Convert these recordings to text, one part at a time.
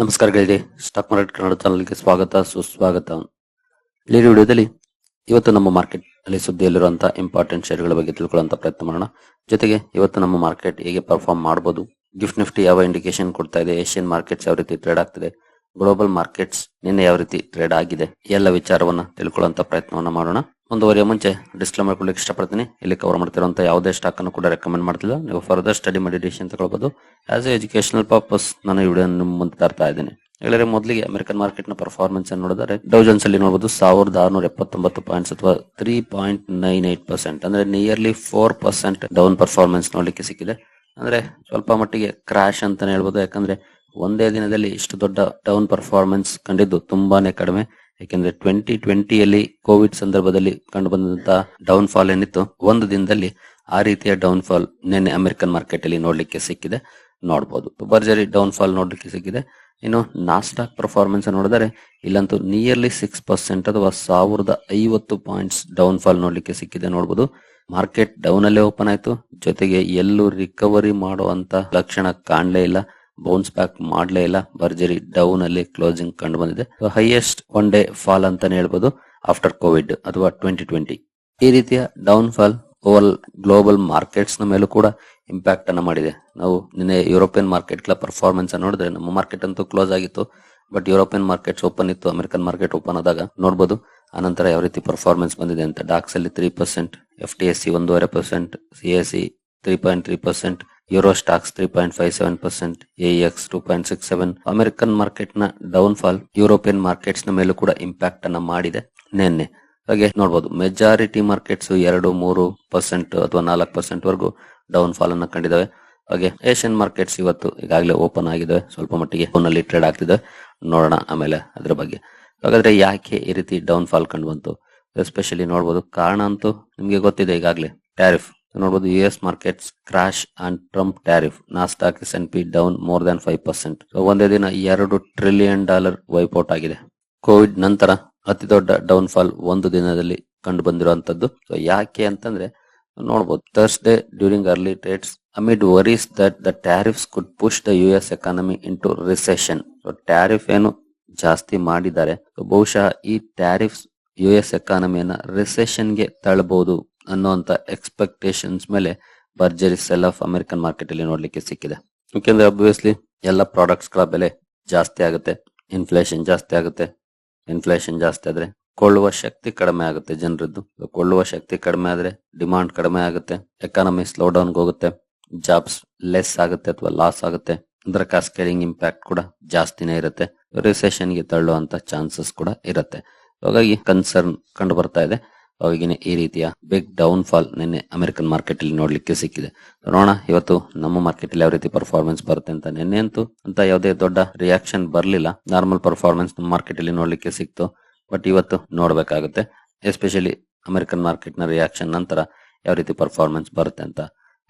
ನಮಸ್ಕಾರಗಳಿದೆ stock market Kannada ಚಾನಲ್ಗೆ ಸ್ವಾಗತ, ಸುಸ್ವಾಗತ. ಈ ವಿಡಿಯೋದಲ್ಲಿ ಇವತ್ತು ನಮ್ಮ ಮಾರ್ಕೆಟ್ ಅಲ್ಲಿ ಸುದ್ದಿಯಲ್ಲಿರುವಂತಹ ಇಂಪಾರ್ಟೆಂಟ್ ಶೇರ್ಗಳ ಬಗ್ಗೆ ತಿಳ್ಕೊಳ್ಳುವಂತ ಪ್ರಯತ್ನ ಮಾಡೋಣ. ಜೊತೆಗೆ ಇವತ್ತು ನಮ್ಮ ಮಾರ್ಕೆಟ್ ಹೇಗೆ ಪರ್ಫಾರ್ಮ್ ಮಾಡಬಹುದು ಗಿಫ್ಟ್ ನಿಫ್ಟಿ ಯಾವ ಇಂಡಿಕೇಶನ್ ಕೊಡ್ತಾ ಇದೆ ಏಷ್ಯನ್ ಮಾರ್ಕೆಟ್ಸ್ ಯಾವ ರೀತಿ ಟ್ರೇಡ್ ಆಗ್ತಿದೆ ಗ್ಲೋಬಲ್ ಮಾರ್ಕೆಟ್ಸ್ ನಿನ್ನೆ ಯಾವ ರೀತಿ ಟ್ರೇಡ್ ಆಗಿದೆ ಎಲ್ಲ ವಿಚಾರವನ್ನ ತಿಳ್ಕೊಳ್ಳುವಂತ ಪ್ರಯತ್ನವನ್ನ ಮಾಡೋಣ. ಮುಂದುವರಿಯ ಮುಂಚೆ ಡಿಸ್ಕ್ಲೇಮರ್ ಕೊಡ್ಲಿಕ್ಕೆ ಇಷ್ಟಪಡ್ತೀನಿ. ಇಲ್ಲಿ ಕವರ್ ಮಾಡ್ತಿರುವಂತ ಯಾವುದೇ ಸ್ಟಾಕ್ ಅನ್ನು ಕೂಡ ರೆಕಮೆಂಡ್ ಮಾಡ್ತಿಲ್ಲ. ನೀವು ಫರ್ದರ್ ಸ್ಟಡಿ ಮಾಡಿ ಡಿಸಿಷನ್ ತಗೊಳ್ಬಹುದು ಆಸ್ ಎ ಎಜುಕೇಶನಲ್ ಪರ್ಪಸ್ ನಾನು ವಿಡಿಯೋ ಮುಂದೆ ತರ್ತಾ ಇದ್ದೀನಿ. ಹೇಳಿದ್ರೆ ಮೊದಲಿಗೆ ಅಮೆರಿಕನ್ ಮಾರ್ಕೆಟ್ನ ಪರ್ಫಾರ್ಮೆನ್ಸ್ ಅನ್ನು ನೋಡಿದ್ರೆ ಡೌಜನ್ಸ್ ಅಲ್ಲಿ ನೋಡಬಹುದು ಸಾವಿರದ ಆರುನೂರ ಎಪ್ಪತ್ತೊಂಬತ್ತು ಪಾಯಿಂಟ್ಸ್ ಅಥವಾ three point nine eight percent ಅಂದ್ರೆ nearly four percent down performance ನೋಡ್ಲಿಕ್ಕೆ ಸಿಕ್ಕಿದೆ. ಅಂದ್ರೆ ಸ್ವಲ್ಪ ಮಟ್ಟಿಗೆ ಕ್ರಾಶ್ ಅಂತಾನೆ ಹೇಳ್ಬೋದು. ಯಾಕಂದ್ರೆ ಒಂದೇ ದಿನದಲ್ಲಿ ಇಷ್ಟು ದೊಡ್ಡ ಡೌನ್ ಪರ್ಫಾರ್ಮೆನ್ಸ್ ಕಂಡಿದ್ದು ತುಂಬಾನೇ ಕಡಿಮೆ. ಯಾಕೆಂದ್ರೆ ಟ್ವೆಂಟಿ ಟ್ವೆಂಟಿಯಲ್ಲಿ ಕೋವಿಡ್ ಸಂದರ್ಭದಲ್ಲಿ ಕಂಡು ಬಂದಂತಹ ಡೌನ್ ಫಾಲ್ ಏನಿತ್ತು? ಒಂದು ದಿನದಲ್ಲಿ ಆ ರೀತಿಯ ಡೌನ್ ಫಾಲ್ ನಿನ್ನೆ ಅಮೆರಿಕನ್ ಮಾರ್ಕೆಟ್ ಅಲ್ಲಿ ನೋಡ್ಲಿಕ್ಕೆ ಸಿಕ್ಕಿದೆ. ನೋಡಬಹುದು ಭರ್ಜರಿ ಡೌನ್ ಫಾಲ್ ನೋಡ್ಲಿಕ್ಕೆ ಸಿಕ್ಕಿದೆ. ಇನ್ನು ನಾಸ್ಟಾಕ್ ಪರ್ಫಾರ್ಮೆನ್ಸ್ ನೋಡಿದರೆ ಇಲ್ಲಂತೂ ನಿಯರ್ಲಿ ಸಿಕ್ಸ್ ಪರ್ಸೆಂಟ್ ಅಥವಾ ಸಾವಿರದ ಐವತ್ತು ಪಾಯಿಂಟ್ಸ್ ಡೌನ್ ಫಾಲ್ ನೋಡ್ಲಿಕ್ಕೆ ಸಿಕ್ಕಿದೆ ನೋಡಬಹುದು ಮಾರ್ಕೆಟ್ ಡೌನ್ ಅಲ್ಲೇ ಓಪನ್ ಆಯ್ತು. ಜೊತೆಗೆ ಎಲ್ಲೂ ರಿಕವರಿ ಮಾಡುವಂತ ಲಕ್ಷಣ ಕಾಣಲೇ ಇಲ್ಲ. ಬೌನ್ಸ್ ಬ್ಯಾಕ್ ಮಾಡ್ಲೇ ಇಲ್ಲ. ಭರ್ಜರಿ ಡೌನ್ ಅಲ್ಲಿ ಕ್ಲೋಸಿಂಗ್ ಕಂಡು ಬಂದಿದೆ. ಹೈಯೆಸ್ಟ್ ಒನ್ ಡೇ ಫಾಲ್ ಅಂತಾನೆ ಹೇಳ್ಬೋದು. ಆಫ್ಟರ್ ಕೋವಿಡ್ ಅಥವಾ ಟ್ವೆಂಟಿ ಟ್ವೆಂಟಿ ಈ ರೀತಿಯ ಡೌನ್ ಫಾಲ್ ಓವರ್ ಗ್ಲೋಬಲ್ ಮಾರ್ಕೆಟ್ಸ್ನ ಮೇಲೂ ಕೂಡ ಇಂಪ್ಯಾಕ್ಟ್ ಅನ್ನ ಮಾಡಿದೆ. ನಾವು ನಿನ್ನೆ ಯುರೋಪಿಯನ್ ಮಾರ್ಕೆಟ್ಗಳ ಪರ್ಫಾರ್ಮೆನ್ಸ್ ನೋಡಿದ್ರೆ ನಮ್ಮ ಮಾರ್ಕೆಟ್ ಅಂತೂ ಕ್ಲೋಸ್ ಆಗಿತ್ತು. ಬಟ್ ಯುರೋಪಿಯನ್ ಮಾರ್ಕೆಟ್ಸ್ ಓಪನ್ ಇತ್ತು. ಅಮೆರಿಕನ್ ಮಾರ್ಕೆಟ್ ಓಪನ್ ಆದಾಗ ನೋಡಬಹುದು ಆನಂತರ ಯಾವ ರೀತಿ ಪರ್ಫಾರ್ಮೆನ್ಸ್ ಬಂದಿದೆ ಅಂತ. ಡಾಕ್ಸ್ ಅಲ್ಲಿ three percent F T S C ಒಂದೂವರೆ percent C S C three point three percent Euro Stoxx three point five seven percent X two point six seven American ಮಾರ್ಕೆಟ್ನ down fall European ಮಾರ್ಕೆಟ್ಸ್ನ ಮೇಲೂ ಕೂಡ impact ಅನ್ನ ಮಾಡಿದೆ ನಿನ್ನೆ. ಹಾಗೆ ನೋಡಬಹುದು majority markets ಎರಡು, ಮೂರು ಪರ್ಸೆಂಟ್ ಅಥವಾ ನಾಲ್ಕು ಪರ್ಸೆಂಟ್ ವರೆಗೂ ಡೌನ್ ಫಾಲ್ ಅನ್ನ ಕಂಡಿದ್ದಾವೆ ಹಾಗೆ ಏಷ್ಯನ್ ಮಾರ್ಕೆಟ್ಸ್ ಇವತ್ತು ಈಗಾಗಲೇ ಓಪನ್ ಆಗಿದೆ ಸ್ವಲ್ಪ ಮಟ್ಟಿಗೆ ಫೋನಲ್ಲಿ ಟ್ರೇಡ್ ಆಗ್ತಿದೆ. ನೋಡೋಣ ಆಮೇಲೆ ಅದ್ರ ಬಗ್ಗೆ. ಹಾಗಾದ್ರೆ ಯಾಕೆ ಈ ರೀತಿ ಡೌನ್ ಫಾಲ್ ಕಂಡು ಬಂತು? ಎಸ್ಪೆಷಲಿ ನೋಡಬಹುದು ಕಾರಣ ಅಂತೂ ನಿಮಗೆ ಗೊತ್ತಿದೆ ಈಗಾಗಲೇ. ಟ್ಯಾರಿಫ್ ನೋಡಬಹುದು U S markets crash and Trump tariff Nasdaq S and P down more than five percent ಒಂದೇ ದಿನ ಎರಡು ಟ್ರಿಲಿಯನ್ ಡಾಲರ್ ವೈಪೌಟ್ ಆಗಿದೆ. ಕೋವಿಡ್ ನಂತರ ಅತಿ ದೊಡ್ಡ ಡೌನ್ ಫಾಲ್ ಒಂದು ದಿನದಲ್ಲಿ ಕಂಡು ಬಂದಿರುವಂತದ್ದು ಸೊ ಯಾಕೆ ಅಂತಂದ್ರೆ ನೋಡಬಹುದು Thursday during early trades amid worries that the tariffs could push the U S economy into recession tariff ಏನು ಜಾಸ್ತಿ ಮಾಡಿದ್ದಾರೆ. ಬಹುಶಃ ಈ ಟ್ಯಾರಿಫ್ಸ್ ಯು ಎಸ್ ಎಕಾನಮಿಯನ್ನ ರಿಸೆಷನ್ಗೆ ತಳ್ಳಬಹುದು ಅನ್ನುವಂತ ಎಕ್ಸ್ಪೆಕ್ಟೇಷನ್ಸ್ ಮೇಲೆ ಬರ್ಜರಿ ಸೆಲ್ ಆಫ್ ಅಮೆರಿಕನ್ ಮಾರ್ಕೆಟ್ ಅಲ್ಲಿ ನೋಡ್ಲಿಕ್ಕೆ ಸಿಕ್ಕಿದೆ. ಯಾಕೆಂದ್ರೆ ಅಬ್ವಿಯಸ್ಲಿ ಎಲ್ಲ ಪ್ರಾಡಕ್ಟ್ಸ್ಗಳ ಬೆಲೆ ಜಾಸ್ತಿ ಆಗುತ್ತೆ ಇನ್ಫ್ಲೇಷನ್ ಜಾಸ್ತಿ ಆಗುತ್ತೆ ಇನ್ಫ್ಲೇಷನ್ ಜಾಸ್ತಿ ಆದ್ರೆ ಕೊಳ್ಳುವ ಶಕ್ತಿ ಕಡಿಮೆ ಆಗುತ್ತೆ ಜನರದ್ದು. ಕೊಳ್ಳುವ ಶಕ್ತಿ ಕಡಿಮೆ ಆದ್ರೆ ಡಿಮಾಂಡ್ ಕಡಿಮೆ ಆಗುತ್ತೆ ಎಕಾನಮಿ ಸ್ಲೋ ಡೌನ್ ಹೋಗುತ್ತೆ ಜಾಬ್ಸ್ ಲೆಸ್ ಆಗುತ್ತೆ ಅಥವಾ ಲಾಸ್ ಆಗುತ್ತೆ, ಅದರ ಕಾಸ್ಕೇಡಿಂಗ್ ಇಂಪ್ಯಾಕ್ಟ್ ಕೂಡ ಜಾಸ್ತಿನೇ ಇರುತ್ತೆ ರಿಸೆಷನ್ಗೆ ತಳ್ಳುವಂತ ಚಾನ್ಸಸ್ ಕೂಡ ಇರುತ್ತೆ. ಹಾಗಾಗಿ ಕನ್ಸರ್ನ್ ಕಂಡು ಬರ್ತಾ ಇದೆ. ಅವಾಗಿನ ಈ ರೀತಿಯ ಬಿಗ್ ಡೌನ್ ಫಾಲ್ ನಿನ್ನೆ ಅಮೆರಿಕನ್ ಮಾರ್ಕೆಟ್ ಅಲ್ಲಿ ನೋಡ್ಲಿಕ್ಕೆ ಸಿಕ್ಕಿದೆ. ನೋಡೋಣ, ಇವತ್ತು ನಮ್ಮ ಮಾರ್ಕೆಟ್ ಅಲ್ಲಿ ಯಾವ ರೀತಿ ಪರ್ಫಾರ್ಮೆನ್ಸ್ ಬರುತ್ತೆ ಅಂತ. ನಿನ್ನೆ ಅಂತೂ ಅಂತ ಯಾವುದೇ ದೊಡ್ಡ ರಿಯಾಕ್ಷನ್ ಬರಲಿಲ್ಲ. ನಾರ್ಮಲ್ ಪರ್ಫಾರ್ಮೆನ್ಸ್ ನಮ್ಮ ಮಾರ್ಕೆಟ್ ಅಲ್ಲಿ ನೋಡ್ಲಿಕ್ಕೆ ಸಿಕ್ತು. ಬಟ್ ಇವತ್ತು ನೋಡಬೇಕಾಗುತ್ತೆ. ಎಸ್ಪೆಷಲಿ ಅಮೆರಿಕನ್ ಮಾರ್ಕೆಟ್ನ ರಿಯಾಕ್ಷನ್ ನಂತರ ಯಾವ ರೀತಿ ಪರ್ಫಾರ್ಮೆನ್ಸ್ ಬರುತ್ತೆ ಅಂತ.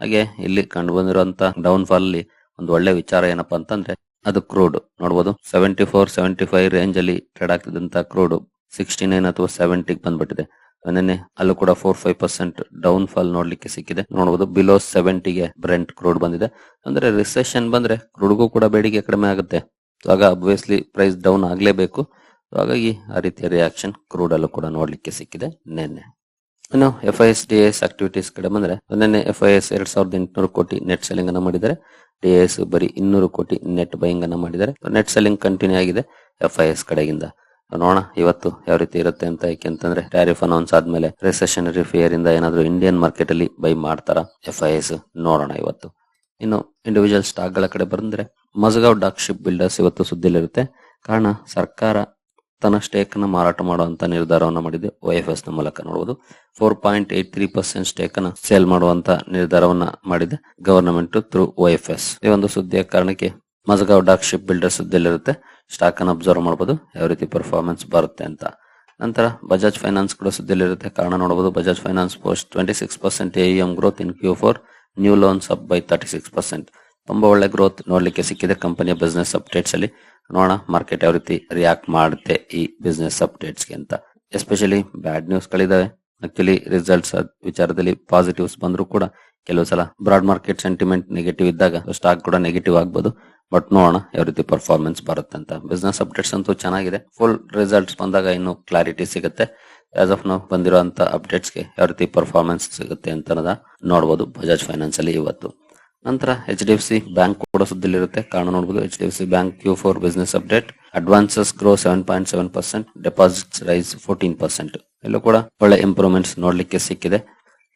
ಹಾಗೆ ಇಲ್ಲಿ ಕಂಡು ಬಂದಿರುವಂತ ಡೌನ್ ಫಾಲ್ ಅಲ್ಲಿ ಒಂದು ಒಳ್ಳೆ ವಿಚಾರ ಏನಪ್ಪಾ ಅಂತಂದ್ರೆ ಅದು ಕ್ರೂಡ್ ನೋಡಬಹುದು seventy four seventy five range ಅಲ್ಲಿ ಟ್ರೇಡ್ ಆಗ್ತಿದ್ದಂತ ಕ್ರೂಡ್ ಸಿಕ್ಸ್ಟಿ ನೈನ್ ಅಥವಾ ಸೆವೆಂಟಿಗೆ ಬಂದ್ಬಿಟ್ಟಿದೆ. ನಿನ್ನೆ ಅಲ್ಲೂ ಕೂಡ four five percent down fall ನೋಡ್ಲಿಕ್ಕೆ ಸಿಕ್ಕಿದೆ. ನೋಡಬಹುದು ಬಿಲೋ ಸೆವೆಂಟಿಗೆ ಬ್ರೆಂಟ್ ಕ್ರೂಡ್ ಬಂದಿದೆ. ಅಂದ್ರೆ ರಿಸೆಷನ್ ಬಂದ್ರೆ ಕ್ರೂಡ್ಗೂ ಕೂಡ ಬೇಡಿಕೆ ಕಡಿಮೆ ಆಗುತ್ತೆ. ಆಗ ಅಬ್ವಿಯಸ್ಲಿ ಪ್ರೈಸ್ ಡೌನ್ ಆಗ್ಲೇಬೇಕು. ಹಾಗಾಗಿ ಆ ರೀತಿಯ ರಿಯಾಕ್ಷನ್ ಕ್ರೂಡ್ ಅಲ್ಲೂ ಕೂಡ ನೋಡ್ಲಿಕ್ಕೆ ಸಿಕ್ಕಿದೆ ನಿನ್ನೆ. ಇನ್ನು F I S D S activities ಕಡೆ ಬಂದ್ರೆ, ನಿನ್ನೆ ಎಫ್ ಐ ಎಸ್ ಎರಡ್ ಸಾವಿರದ ಎಂಟುನೂರು ಕೋಟಿ ನೆಟ್ ಸೆಲ್ಲಿಂಗ್ ಅನ್ನ ಮಾಡಿದ್ದಾರೆ. ಡಿ ಎಸ್ ಬರೀ ಇನ್ನೂರು ಕೋಟಿ ನೆಟ್ ಬೈಯಿಂಗ್ ಅನ್ನ ಮಾಡಿದ್ದಾರೆ. ನೆಟ್ ಸೆಲ್ಲಿಂಗ್ ಕಂಟಿನ್ಯೂ ಆಗಿದೆ ಎಫ್ ಐ ಎಸ್ ಕಡೆಗಿಂದ ನೋಡೋಣ ಇವತ್ತು ಯಾವ ರೀತಿ ಇರುತ್ತೆ ಅಂತ, ಯಾಕೆಂತಂದ್ರೆ ಟ್ಯಾರಿಫ್ ಅನೌನ್ಸ್ ಆದ್ಮೇಲೆ ರಿಸೆಷನರಿ ಫೇರ್ ಇಂದ ಏನಾದ್ರು ಇಂಡಿಯನ್ ಮಾರ್ಕೆಟ್ ಅಲ್ಲಿ ಬೈ ಮಾಡ್ತಾರ ಎಫ್ ಐ ಎಸ್ ನೋಡೋಣ ಇವತ್ತು. ಇನ್ನು ಇಂಡಿವಿಜುವಲ್ ಸ್ಟಾಕ್ಗಳ ಕಡೆ ಬಂದ್ರೆ ಮಜಗಾವ್ ಡಾಕ್ ಶಿಪ್ ಬಿಲ್ಡರ್ಸ್ ಇವತ್ತು ಸುದ್ದಿಲಿರುತ್ತೆ ಕಾರಣ ಸರ್ಕಾರ ತನ್ನ ಸ್ಟೇಕ್ನ ಮಾರಾಟ ಮಾಡುವಂತ ನಿರ್ಧಾರವನ್ನು ಮಾಡಿದೆ. ಎಸ್ನ ಮೂಲಕ ನೋಡಬಹುದು four point eight three percent stake ಅನ್ನ ಸೇಲ್ ಮಾಡುವಂತ ನಿರ್ಧಾರವನ್ನ ಮಾಡಿದೆ ಗವರ್ನಮೆಂಟ್ ಥ್ರೂ ಎಫ್ ಎಸ್ ಈ ಒಂದು ಸುದ್ದಿಯ ಕಾರಣಕ್ಕೆ ಮಜಗಾವ್ ಡಾಕ್ ಶಿಪ್ ಬಿಲ್ಡರ್ ಇರುತ್ತೆ ಸ್ಟಾಕ್ ಅನ್ನು ಅಬ್ಸರ್ವ್ ಮಾಡಬಹುದು ಯಾವ ರೀತಿ ಪರ್ಫಾರ್ಮೆನ್ಸ್ ಬರುತ್ತೆ ಅಂತ. ನಂತರ ಬಜಾಜ್ ಫೈನಾನ್ಸ್ ಕೂಡ ಸುದ್ದಿಲಿರುತ್ತೆ ಕಾರಣ ನೋಡಬಹುದು Bajaj finance post twenty six percent M growth in Q four new loans up by thirty six percent ತುಂಬಾ ಒಳ್ಳೆ ಗ್ರೋತ್ ನೋಡ್ಲಿಕ್ಕೆ ಸಿಕ್ಕಿದೆ ಕಂಪನಿಯ ಬಿಸ್ನೆಸ್ ಅಪ್ಡೇಟ್ಸ್ ಅಲ್ಲಿ. ನೋಡೋಣ ಮಾರ್ಕೆಟ್ ಯಾವ ರೀತಿ ರಿಯಾಕ್ಟ್ ಮಾಡುತ್ತೆ ಈ ಬಿಸ್ನೆಸ್ ಅಪ್ಡೇಟ್ಸ್ಗೆ ಅಂತ. ಎಸ್ಪೆಷಲಿ ಬ್ಯಾಡ್ ನ್ಯೂಸ್ ಗಳಿದಾವೆ ಆಕ್ಚುಲಿ ರಿಸಲ್ಟ್ಸ್ ವಿಚಾರದಲ್ಲಿ ಪಾಸಿಟಿವ್ಸ್ ಬಂದರೂ ಕೂಡ ಕೆಲವು ಸಲ ಬ್ರಾಡ್ ಮಾರ್ಕೆಟ್ ಸೆಂಟಿಮೆಂಟ್ ನೆಗೆಟಿವ್ ಇದ್ದಾಗ ಸ್ಟಾಕ್ ಕೂಡ ನೆಗೆಟಿವ್ ಆಗ್ಬೋದು. ಬಟ್ ನೋಡೋಣ, ಯಾವ ರೀತಿ ಪರ್ಫಾರ್ಮೆನ್ಸ್ ಬರುತ್ತೆ ಅಂತ. ಬಿಸ್ನೆಸ್ ಅಪ್ಡೇಟ್ಸ್ ಅಂತೂ ಚೆನ್ನಾಗಿದೆ. ಫುಲ್ ರಿಸಲ್ಟ್ಸ್ ಬಂದಾಗ ಇನ್ನು ಕ್ಲಾರಿಟಿ ಸಿಗುತ್ತೆ. ಆಸ್ ಆಫ್ ನಾವು ಬಂದಿರುವಂತ ಅಪ್ಡೇಟ್ಸ್ಗೆ ಯಾವ ರೀತಿ ಪರ್ಫಾರ್ಮೆನ್ಸ್ ಸಿಗುತ್ತೆ ಅಂತ ನೋಡಬಹುದು ಬಜಾಜ್ ಫೈನಾನ್ಸ್ ಅಲ್ಲಿ ಇವತ್ತು. ನಂತರ H D F C bank ಕೂಡ ಸುದ್ದಿಲಿರುತ್ತೆ. ಕಾರಣ ನೋಡಬಹುದು H D F C bank Q four business update advances grow seven point seven percent deposits rise fourteen percent ಎಲ್ಲೂ ಕೂಡ ಒಳ್ಳೆ ಇಂಪ್ರೂವ್ಮೆಂಟ್ಸ್ ನೋಡ್ಲಿಕ್ಕೆ ಸಿಕ್ಕಿದೆ.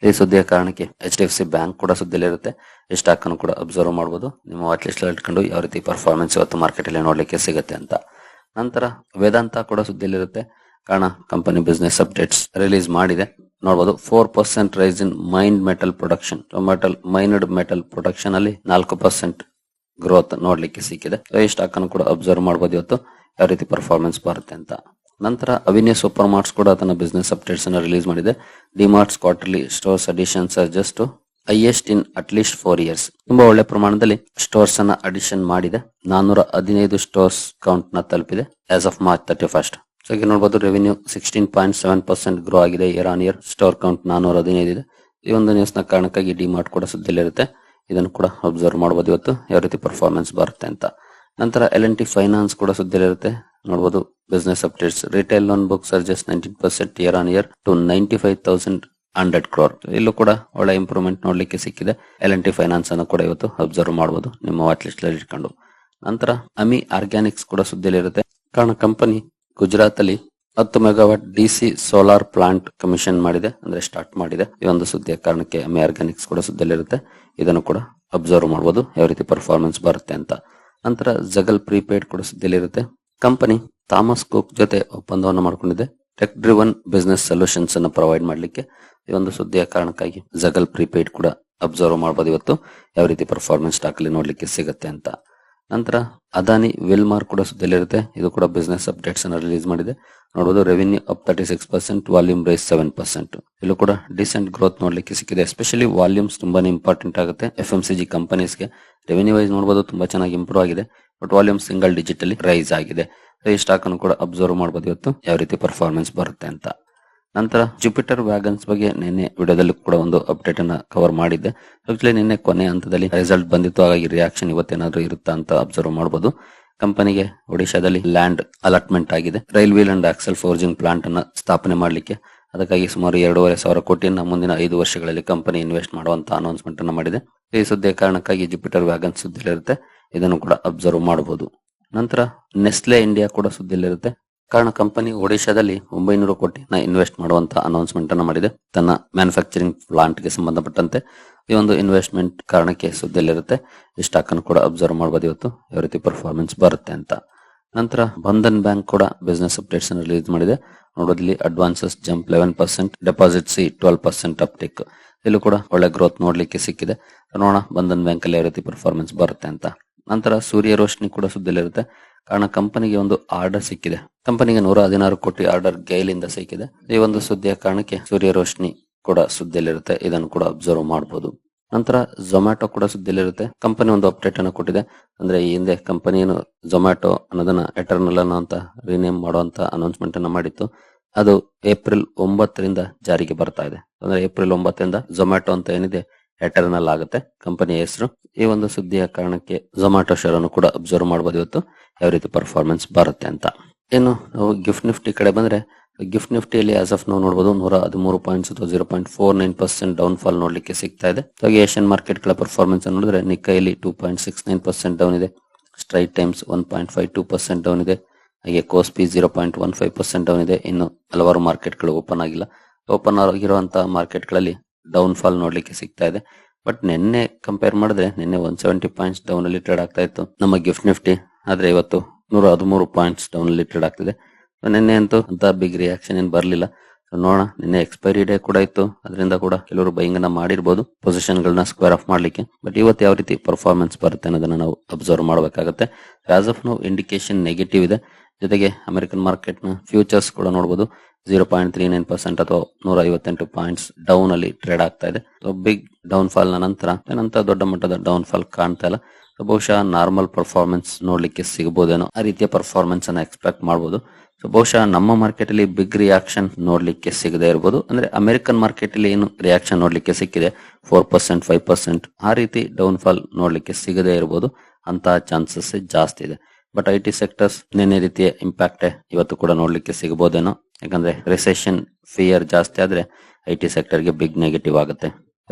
ಈ ಸುದ್ದಿಯ ಕಾರಣಕ್ಕೆ H D F C bank ಕೂಡ ಸುದ್ದಿಲಿರುತ್ತೆ ಈ ಸ್ಟಾಕ್ ಅನ್ನು ಕೂಡ ಅಬ್ಸರ್ವ್ ಮಾಡಬಹುದು ನಿಮ್ಮ ವಾಚ್ ಲಿಸ್ಟ್ ಇಟ್ಕೊಂಡು ಯಾವ ರೀತಿ ಪರ್ಫಾರ್ಮೆನ್ಸ್ ಇವತ್ತು ಮಾರ್ಕೆಟ್ ಅಲ್ಲಿ ನೋಡ್ಲಿಕ್ಕೆ ಸಿಗುತ್ತೆ ಅಂತ. ನಂತರ ವೇದಾಂತ ಕೂಡ ಸುದ್ದಿಲಿರುತ್ತೆ ಕಾರಣ ಕಂಪನಿ ಬಿಸ್ನೆಸ್ ಅಪ್ಡೇಟ್ಸ್ ರಿಲೀಸ್ ಮಾಡಿದೆ. ನೋಡಬಹುದು four percent rise in mind metal production metal mined metal production ಅಲ್ಲಿ ನಾಲ್ಕು ಪರ್ಸೆಂಟ್ ಗ್ರೋತ್ ನೋಡ್ಲಿಕ್ಕೆ ಸಿಕ್ಕಿದೆ. ಈ ಸ್ಟಾಕ್ ಅನ್ನು ಕೂಡ ಅಬ್ಸರ್ವ್ ಮಾಡಬಹುದು ಇವತ್ತು. ಯಾವ ರೀತಿ ಪರ್ಫಾರ್ಮೆನ್ಸ್ ಬರುತ್ತೆ ಅಂತ. ನಂತರ ಅವಿನೇ ಸೂಪರ್ ಮಾರ್ಟ್ಸ್ ಕೂಡ ತನ್ನ ಬಿಸ್ನೆಸ್ ಅಪ್ಡೇಟ್ಸ್ ಅನ್ನು ರಿಲೀಸ್ ಮಾಡಿದೆ. DMart's quarterly stores additions are just highest in at least four years ತುಂಬಾ ಒಳ್ಳೆ ಪ್ರಮಾಣದಲ್ಲಿ ಸ್ಟೋರ್ಸ್ ಅನ್ನ ಅಡಿಷನ್ ಮಾಡಿದೆ. ನಾನೂರ ಹದಿನೈದು ಸ್ಟೋರ್ಸ್ ಕೌಂಟ್ನ ತಲುಪಿದೆ as of March thirty first so ಈಗ ನೋಡಬಹುದು revenue sixteen point seven percent grow ಆಗಿದೆ year on year store count ನಾನೂರ ಹದಿನೈದು ಇದೆ. ಈ ಒಂದು ನ್ಯೂಸ್ನ ಕಾರಣಕ್ಕಾಗಿ ಡಿಮಾರ್ಟ್ ಕೂಡ ಸುದ್ದಿಯಲ್ಲಿರುತ್ತೆ. ಇದನ್ನು ಕೂಡ ಅಬ್ಸರ್ವ್ ಮಾಡಬಹುದು ಇವತ್ತು. ಯಾವ ರೀತಿ ಪರ್ಫಾರ್ಮೆನ್ಸ್ ಬರುತ್ತೆ ಅಂತ. ನಂತರ ಎಲ್ ಎನ್ ಟಿ ಫೈನಾನ್ಸ್ ಕೂಡ ಸುದ್ದಿಲಿರುತ್ತೆ ನೋಡಬಹುದು business updates retail loan books are just nineteen percent year on year to ninety five thousand hundred crore ಇಲ್ಲೂ ಕೂಡ ಒಳ್ಳೆ ಇಂಪ್ರೂವ್ಮೆಂಟ್ ನೋಡ್ಲಿಕ್ಕೆ ಸಿಕ್ಕಿದೆ. ಎಲ್ ಎನ್ ಟಿ ಫೈನಾನ್ಸ್ ಅನ್ನು ಕೂಡ ಇವತ್ತು ಅಬ್ಸರ್ವ್ ಮಾಡಬಹುದು ನಿಮ್ಮ ವಾಚ್ ಲಿಸ್ಟ್ ಅಲ್ಲಿ ಇಟ್ಕೊಂಡು. ನಂತರ ಅಮಿ ಆರ್ಗ್ಯಾನಿಕ್ಸ್ ಕೂಡ ಸುದ್ದಿಲಿರುತ್ತೆ ಕಾರಣ ಕಂಪನಿ ಗುಜರಾತ್ ಅಲ್ಲಿ ಹತ್ತು megawatt DC solar plant commission ಮಾಡಿದೆ. ಅಂದ್ರೆ ಸ್ಟಾರ್ಟ್ ಮಾಡಿದೆ. ಈ ಒಂದು ಸುದ್ದಿಯ ಕಾರಣಕ್ಕೆ ಅಮಿ ಆರ್ಗ್ಯಾನಿಕ್ಸ್ ಕೂಡ ಸುದ್ದಿಲಿರುತ್ತೆ ಇದನ್ನು ಕೂಡ ಅಬ್ಸರ್ವ್ ಮಾಡಬಹುದು ಯಾವ ರೀತಿ ಪರ್ಫಾರ್ಮೆನ್ಸ್ ಬರುತ್ತೆ ಅಂತ. ನಂತರ ಜಗಲ್ ಪ್ರೀಪೇಡ್ ಕೂಡ ಸುದ್ದಿಲಿರುತ್ತೆ ಕಂಪನಿ ಥಾಮಸ್ ಕುಕ್ ಜೊತೆ ಒಪ್ಪಂದವನ್ನು ಮಾಡಿಕೊಂಡಿದೆ. ಟೆಕ್ ಡ್ರಿವನ್ ಬಿಸ್ನೆಸ್ ಸೊಲ್ಯೂಷನ್ಸ್ ಅನ್ನು ಪ್ರೊವೈಡ್ ಮಾಡಲಿಕ್ಕೆ ಈ ಒಂದು ಸುದ್ದಿಯ ಕಾರಣಕ್ಕಾಗಿ ಜಗಲ್ ಪ್ರಿಪೇಡ್ ಕೂಡ ಅಬ್ಸರ್ವ್ ಮಾಡಬಹುದು ಇವತ್ತು. ಯಾವ ರೀತಿ ಪರ್ಫಾರ್ಮೆನ್ಸ್ ಸ್ಟಾಕ್ ಅಲ್ಲಿ ನೋಡ್ಲಿಕ್ಕೆ ಸಿಗುತ್ತೆ ಅಂತ. ನಂತರ ಅದಾನಿ ವಿಲ್ಮಾರ್ ಕೂಡ ಸುದ್ದಿಯಲ್ಲಿರುತ್ತೆ ಇದು ಕೂಡ ಬಿಸ್ನೆಸ್ ಅಪ್ಡೇಟ್ಸ್ ಅನ್ನು ರಿಲೀಸ್ ಮಾಡಿದೆ. ನೋಡಬಹುದು revenue up thirty six percent volume rise seven percent ಇಲ್ಲೂ ಕೂಡ ಡಿಸೆಂಟ್ ಗ್ರೋತ್ ನೋಡ್ಲಿಕ್ಕೆ ಸಿಕ್ಕಿದೆ. ಎಸ್ಪೆಷಲಿ ವಾಲ್ಯೂಮ್ಸ್ ತುಂಬಾನೇ ಇಂಪಾರ್ಟೆಂಟ್ ಆಗುತ್ತೆ. ಎಫ್ ಎಂ ಸಿ ಜಿ ಕಂಪನೀಸ್ಗೆ ರೆವಿನ್ಯೂ ವೈಸ್ ನೋಡಬಹುದು ತುಂಬಾ ಚೆನ್ನಾಗಿ ಇಂಪ್ರೂವ್ ಆಗಿದೆ. ಬಟ್ ವಾಲ್ಯೂಮ್ ಸಿಂಗಲ್ ಡಿಜಿಟ್ ಅಲ್ಲಿ ರೈಸ್ ಆಗಿದೆ. ಸೊ ಈ ಸ್ಟಾಕ್ ಅನ್ನು ಕೂಡ ಅಬ್ಸರ್ವ್ ಮಾಡಬಹುದು ಇವತ್ತು ಯಾವ ರೀತಿ ಪರ್ಫಾರ್ಮೆನ್ಸ್ ಬರುತ್ತೆ ಅಂತ. ನಂತರ ಜುಪಿಟರ್ ವ್ಯಾಗನ್ಸ್ ಬಗ್ಗೆ ನಿನ್ನೆ ವಿಡಿಯೋದಲ್ಲಿ ಕೂಡ ಒಂದು ಅಪ್ಡೇಟ್ ಅನ್ನ ಕವರ್ ಮಾಡಿದ್ದೆ. ಆಕ್ಚುಲಿ ನಿನ್ನೆ ಕೊನೆ ಹಂತದಲ್ಲಿ ರಿಸಲ್ಟ್ ಬಂದಿತ್ತು. ಹಾಗಾಗಿ ರಿಯಾಕ್ಷನ್ ಇವತ್ತೇನಾದ್ರೂ ಇರುತ್ತಾ ಅಂತ ಅಬ್ಸರ್ವ್ ಮಾಡಬಹುದು ಕಂಪನಿಗೆ ಒಡಿಶಾದಲ್ಲಿ ಲ್ಯಾಂಡ್ ಅಲಾಟ್ಮೆಂಟ್ ಆಗಿದೆ. Railway and axle forging plant ಅನ್ನ ಸ್ಥಾಪನೆ ಮಾಡಲಿಕ್ಕೆ. ಅದಕ್ಕಾಗಿ ಸುಮಾರು ಎರಡೂವರೆ ಸಾವಿರ ಕೋಟಿಯನ್ನ ಮುಂದಿನ ಐದು ವರ್ಷಗಳಲ್ಲಿ ಕಂಪನಿ ಇನ್ವೆಸ್ಟ್ ಮಾಡುವಂತ ಅನೌನ್ಸ್ಮೆಂಟ್ ಅನ್ನ ಮಾಡಿದೆ. ಈ ಸುದ್ದಿಯ ಕಾರಣಕ್ಕಾಗಿ ಜುಪಿಟರ್ ವ್ಯಾಗನ್ ಸುದ್ದಿಲಿರುತ್ತೆ ಇದನ್ನು ಕೂಡ ಅಬ್ಸರ್ವ್ ಮಾಡಬಹುದು. ನಂತರ ನೆಸ್ಲೆ ಇಂಡಿಯಾ ಕೂಡ ಸುದ್ದಿಯಲ್ಲಿರುತ್ತೆ. ಕಾರಣ ಕಂಪನಿ ಒಡಿಶಾದಲ್ಲಿ ಒಂಬೈನೂರು ಕೋಟಿನ ಇನ್ವೆಸ್ಟ್ ಮಾಡುವಂತ ಅನೌನ್ಸ್ಮೆಂಟ್ ಅನ್ನು ಮಾಡಿದೆ. ತನ್ನ ಮ್ಯಾನುಫ್ಯಾಕ್ಚರಿಂಗ್ ಪ್ಲಾಂಟ್ಗೆ ಸಂಬಂಧಪಟ್ಟಂತೆ ಈ ಒಂದು ಇನ್ವೆಸ್ಟ್ಮೆಂಟ್ ಕಾರಣಕ್ಕೆ ಸುದ್ದಿಯಲ್ಲಿರುತ್ತೆ. ಈ ಸ್ಟಾಕ್ ಅನ್ನು ಕೂಡ ಅಬ್ಸರ್ವ್ ಮಾಡಬಹುದು ಇವತ್ತು. ಯಾವ ರೀತಿ ಪರ್ಫಾರ್ಮೆನ್ಸ್ ಬರುತ್ತೆ ಅಂತ. ನಂತರ ಬಂಧನ್ ಬ್ಯಾಂಕ್ ಕೂಡ ಬಿಸ್ನೆಸ್ ಅಪ್ಡೇಟ್ಸ್ ಅನ್ನು ರಿಲೀಸ್ ಮಾಡಿದೆ. ನೋಡೋದಿಲ್ಲಿ advances jump eleven percent deposits twelve percent uptake ಇಲ್ಲೂ ಕೂಡ ಒಳ್ಳೆ ಗ್ರೋತ್ ನೋಡ್ಲಿಕ್ಕೆ ಸಿಕ್ಕಿದೆ. ನೋಡೋಣ ಬಂಧನ್ ಬ್ಯಾಂಕ್ ಅಲ್ಲಿ ಯಾವ ರೀತಿ ಪರ್ಫಾರ್ಮೆನ್ಸ್ ಬರುತ್ತೆ ಅಂತ. ನಂತರ ಸೂರ್ಯ ರೋಶ್ನಿ ಕೂಡ ಸುದ್ದಿಲಿರುತ್ತೆ ಕಾರಣ ಕಂಪನಿಗೆ ಒಂದು ಆರ್ಡರ್ ಸಿಕ್ಕಿದೆ. ಕಂಪನಿಗೆ ನೂರ ಹದಿನಾರು ಕೋಟಿ ಆರ್ಡರ್ ಗೈಲಿಂದ ಸಿಕ್ಕಿದೆ. ಈ ಒಂದು ಸುದ್ದಿಯ ಕಾರಣಕ್ಕೆ ಸೂರ್ಯ ರೋಶ್ನಿ ಕೂಡ ಸುದ್ದಿಯಲ್ಲಿರುತ್ತೆ. ಇದನ್ನು ಕೂಡ ಅಬ್ಸರ್ವ್ ಮಾಡಬಹುದು ನಂತರ ಝೊಮ್ಯಾಟೊ ಕೂಡ ಸುದ್ದಿಯಲ್ಲಿರುತ್ತೆ. ಕಂಪನಿ ಒಂದು ಅಪ್ಡೇಟ್ ಅನ್ನು ಕೊಟ್ಟಿದೆ. ಅಂದ್ರೆ ಈ ಹಿಂದೆ ಕಂಪನಿ ಏನು ಝೊಮ್ಯಾಟೊ ಅನ್ನೋದನ್ನ ಎಟರ್ನಲ್ ಅನ್ನೋ ಅಂತ ರಿನೇಮ್ ಮಾಡುವಂತ ಅನೌನ್ಸ್ಮೆಂಟ್ ಅನ್ನ ಮಾಡಿತ್ತು. ಅದು ಏಪ್ರಿಲ್ ಒಂಬತ್ತರಿಂದ ಜಾರಿಗೆ ಬರ್ತಾ ಇದೆ. ಅಂದ್ರೆ ಏಪ್ರಿಲ್ ಒಂಬತ್ತರಿಂದ ಝೊಮ್ಯಾಟೊ ಅಂತ ಏನಿದೆ ಎಟರ್ನಲ್ ಆಗುತ್ತೆ. ಕಂಪನಿಯ ಹೆಸರು. ಈ ಒಂದು ಸುದ್ದಿಯ ಕಾರಣಕ್ಕೆ ಝೊಮ್ಯಾಟೊ ಶೇರ್ ಅನ್ನು ಕೂಡ ಅಬ್ಸರ್ವ್ ಮಾಡಬಹುದು ಇವತ್ತು. ಯಾವ ರೀತಿ ಪರ್ಫಾರ್ಮೆನ್ಸ್ ಬರುತ್ತೆ ಅಂತ. ಇನ್ನು ನಾವು ಗಿಫ್ಟ್ ನಿಫ್ಟಿ ಕಡೆ ಬಂದ್ರೆ ಗಿಫ್ಟ್ ನಿಫ್ಟಿಯಲ್ಲಿ ಆಸ್ ಆಫ್ ನಾವು ನೋಡಬಹುದು ನೂರ ಹದಿಮೂರು ಪಾಯಿಂಟ್ಸ್ ಅಥವಾ zero point four nine percent downfall ನೋಡ್ಲಿಕ್ಕೆ ಸಿಗ್ತಾ ಇದೆ. ಹಾಗೆ ಏಷ್ಯನ್ ಮಾರ್ಕೆಟ್ಗಳ ಪರ್ಫಾರ್ಮೆನ್ಸ್ ನೋಡಿದ್ರೆ ನಿಕ್ಕೈಲಿ two point six nine percent down ಇದೆ. Straits Times one point five two percent down ಇದೆ. ಹಾಗೆ KOSPI zero point one five percent down ಇದೆ. ಇನ್ನು ಹಲವಾರು ಮಾರ್ಕೆಟ್ಗಳು ಓಪನ್ ಆಗಿಲ್ಲ. ಓಪನ್ ಆಗಿರುವಂತಹ ಮಾರ್ಕೆಟ್ಗಳಲ್ಲಿ ಡೌನ್ ಫಾಲ್ ನೋಡ್ಲಿಕ್ಕೆ ಸಿಗ್ತಾ ಇದೆ. ಬಟ್ ನಿನ್ನೆ ಕಂಪೇರ್ ಮಾಡಿದ್ರೆ ನಿನ್ನೆ ಒನ್ ಸೆವೆಂಟಿ ಪಾಯಿಂಟ್ಸ್ ಡೌನ್ ಅಲ್ಲಿ ಟ್ರೇಡ್ ಆಗ್ತಾ ಇತ್ತು. ನಮ್ಮ ಗಿಫ್ಟ್ ನಿಫ್ಟಿ ಆದ್ರೆ ಇವತ್ತು ನೂರ ಹದಿಮೂರು ಪಾಯಿಂಟ್ಸ್ ಡೌನ್ ಅಲ್ಲಿ ಟ್ರೇಡ್ ಆಗ್ತಿದೆ. ನಿನ್ನೆ ಅಂತೂ ಅಂತ ಬಿಗ್ ರಿಯಾಕ್ಷನ್ ಏನ್ ಬರ್ಲಿಲ್ಲ. ನೋಡೋಣ, ನಿನ್ನೆ ಎಕ್ಸ್ಪೈರಿ ಡೇ ಕೂಡ ಇತ್ತು. ಅದರಿಂದ ಕೂಡ ಕೆಲವರು ಬೈಯಿಂಗ್ ಅನ್ನ ಮಾಡಿರ್ಬೋದು. ಪೊಸಿಷನ್ ಗಳನ್ನ ಸ್ಕ್ವೇರ್ ಆಫ್ ಮಾಡ್ಲಿಕ್ಕೆ. ಬಟ್ ಇವತ್ತು ಯಾವ ರೀತಿ ಪರ್ಫಾರ್ಮೆನ್ಸ್ ಬರುತ್ತೆ ಅನ್ನೋದನ್ನ ನಾವು ಅಬ್ಸರ್ವ್ ಮಾಡಬೇಕಾಗುತ್ತೆ. As of no indication negative ಇದೆ. ಜೊತೆಗೆ ಅಮೆರಿಕನ್ ಮಾರ್ಕೆಟ್ನ ಫ್ಯೂಚರ್ಸ್ ಕೂಡ ನೋಡಬಹುದು zero point three nine percent ಅಥವಾ ನೂರ ಐವತ್ತೆಂಟು ಪಾಯಿಂಟ್ಸ್ ಡೌನ್ ಅಲ್ಲಿ ಟ್ರೇಡ್ ಆಗ್ತಾ ಇದೆ. ಬಿಗ್ ಡೌನ್ ಫಾಲ್ನ ನಂತರ, ಏನಂತ ದೊಡ್ಡ ಮಟ್ಟದ ಡೌನ್ ಫಾಲ್ ಕಾಣ್ತಾ ಇಲ್ಲ. ಬಹುಶಃ ನಾರ್ಮಲ್ ಪರ್ಫಾರ್ಮೆನ್ಸ್ ನೋಡ್ಲಿಕ್ಕೆ ಸಿಗಬಹುದೇನೋ ಆ ರೀತಿಯ ಪರ್ಫಾರ್ಮೆನ್ಸ್ ಅನ್ನ ಎಕ್ಸ್ಪೆಕ್ಟ್ ಮಾಡಬಹುದು ಸೊ ಬಹುಶಃ ನಮ್ಮ ಮಾರ್ಕೆಟ್ ಅಲ್ಲಿ ಬಿಗ್ ರಿಯಾಕ್ಷನ್ ನೋಡ್ಲಿಕ್ಕೆ ಸಿಗದೆ ಇರಬಹುದು ಅಂದ್ರೆ ಅಮೆರಿಕನ್ ಮಾರ್ಕೆಟ್ ಅಲ್ಲಿ ಏನು ರಿಯಾಕ್ಷನ್ ನೋಡ್ಲಿಕ್ಕೆ ಸಿಕ್ಕಿದೆ? ಫೋರ್ ಪರ್ಸೆಂಟ್ ಫೈವ್ ಪರ್ಸೆಂಟ್ ಆ ರೀತಿ ಡೌನ್ ಫಾಲ್ ನೋಡ್ಲಿಕ್ಕೆ ಸಿಗದೆ ಇರಬಹುದು ಅಂತ ಚಾನ್ಸಸ್ ಜಾಸ್ತಿ ಇದೆ. ಬಟ್ ಐ ಟಿ ಸೆಕ್ಟರ್ಸ್ ಇನ್ನೇನೇ ರೀತಿಯ ಇಂಪ್ಯಾಕ್ಟ್ ಇವತ್ತು ಕೂಡ ನೋಡ್ಲಿಕ್ಕೆ ಸಿಗಬಹುದೇನೋ. ಯಾಕಂದ್ರೆ ರಿಸೆಷನ್ ಫಿಯರ್ ಜಾಸ್ತಿ ಆದ್ರೆ ಐ ಟಿ ಸೆಕ್ಟರ್ಗೆ ಬಿಗ್ ನೆಗೆಟಿವ್ ಆಗುತ್ತೆ.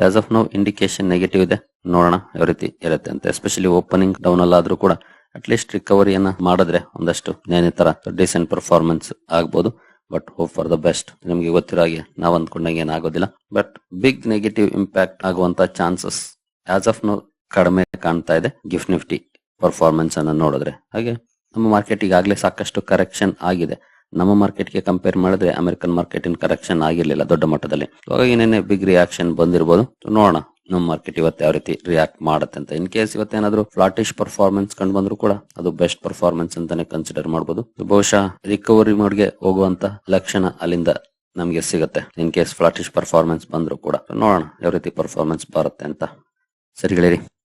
As of no indication negative ಇದೆ. ನೋಡೋಣ ಯಾವ ರೀತಿ ಇರುತ್ತೆ ಅಂತ. ಎಸ್ಪೆಷಲಿ ಓಪನಿಂಗ್ ಡೌನ್ ಅಲ್ಲಾದ್ರೂ ಕೂಡ ಅಟ್ಲೀಸ್ಟ್ ರಿಕವರಿಯನ್ನ ಮಾಡಿದ್ರೆ ಒಂದಷ್ಟು ನೇನೆ ತರ ಡಿಸೆಂಟ್ ಪರ್ಫಾರ್ಮೆನ್ಸ್ ಆಗ್ಬೋದು. But hope for the best ನಿಮ್ಗೆ ಗೊತ್ತಿರೋ ಹಾಗೆ ನಾವ್ ಅಂದ್ಕೊಂಡಂಗೆ ಏನಾಗೋದಿಲ್ಲ. ಬಟ್ ಬಿಗ್ ನೆಗೆಟಿವ್ ಇಂಪ್ಯಾಕ್ಟ್ ಆಗುವಂತ ಚಾನ್ಸಸ್ ಆಸ್ ಆಫ್ ನೋ ಕಡಿಮೆ ಕಾಣ್ತಾ ಇದೆ. ಗಿಫ್ಟ್ ನಿಫ್ಟಿ ಪರ್ಫಾರ್ಮೆನ್ಸ್ ಅನ್ನ ನೋಡಿದ್ರೆ. ಹಾಗೆ ನಮ್ಮ ಮಾರ್ಕೆಟ್ ಈಗಾಗಲೇ ಸಾಕಷ್ಟು ಕರೆಕ್ಷನ್ ಆಗಿದೆ. ನಮ್ಮ ಮಾರ್ಕೆಟ್ಗೆ ಕಂಪೇರ್ ಮಾಡಿದ್ರೆ ಅಮೆರಿಕನ್ ಮಾರ್ಕೆಟ್ ಇನ್ ಕರೆಕ್ಷನ್ ಆಗಿರ್ಲಿಲ್ಲ ದೊಡ್ಡ ಮಟ್ಟದಲ್ಲಿ. ಹಾಗಾಗಿ ಏನೇನೆ ಬಿಗ್ ರಿಯಾಕ್ಷನ್ ಬಂದಿರಬಹುದು ನೋಡೋಣ ನಮ್ಮ ಮಾರ್ಕೆಟ್ ಇವತ್ತು ಯಾವ ರೀತಿ ರಿಯಾಕ್ಟ್ ಮಾಡುತ್ತೆ ಅಂತ. ಇನ್ ಕೇಸ್ ಇವತ್ತೇನಾದ್ರೂ ಫ್ಲಾಟಿಶ್ ಪರ್ಫಾರ್ಮೆನ್ಸ್ ಕಂಡು ಬಂದ್ರು ಕೂಡ ಅದು ಬೆಸ್ಟ್ ಪರ್ಫಾರ್ಮೆನ್ಸ್ ಅಂತಾನೆ ಕನ್ಸಿಡರ್ ಮಾಡಬಹುದು ಬಹುಶಃ ರಿಕವರಿ ಮೋಡ್ಗೆ ಹೋಗುವಂತ ಲಕ್ಷಣ ಅಲ್ಲಿಂದ ನಮಗೆ ಸಿಗುತ್ತೆ. ಇನ್ ಕೇಸ್ ಫ್ಲಾಟಿಶ್ ಪರ್ಫಾರ್ಮೆನ್ಸ್ ಬಂದ್ರು ಕೂಡ. ನೋಡೋಣ ಯಾವ ರೀತಿ ಪರ್ಫಾರ್ಮೆನ್ಸ್ ಬರುತ್ತೆ ಅಂತ. ಸರಿ ಈ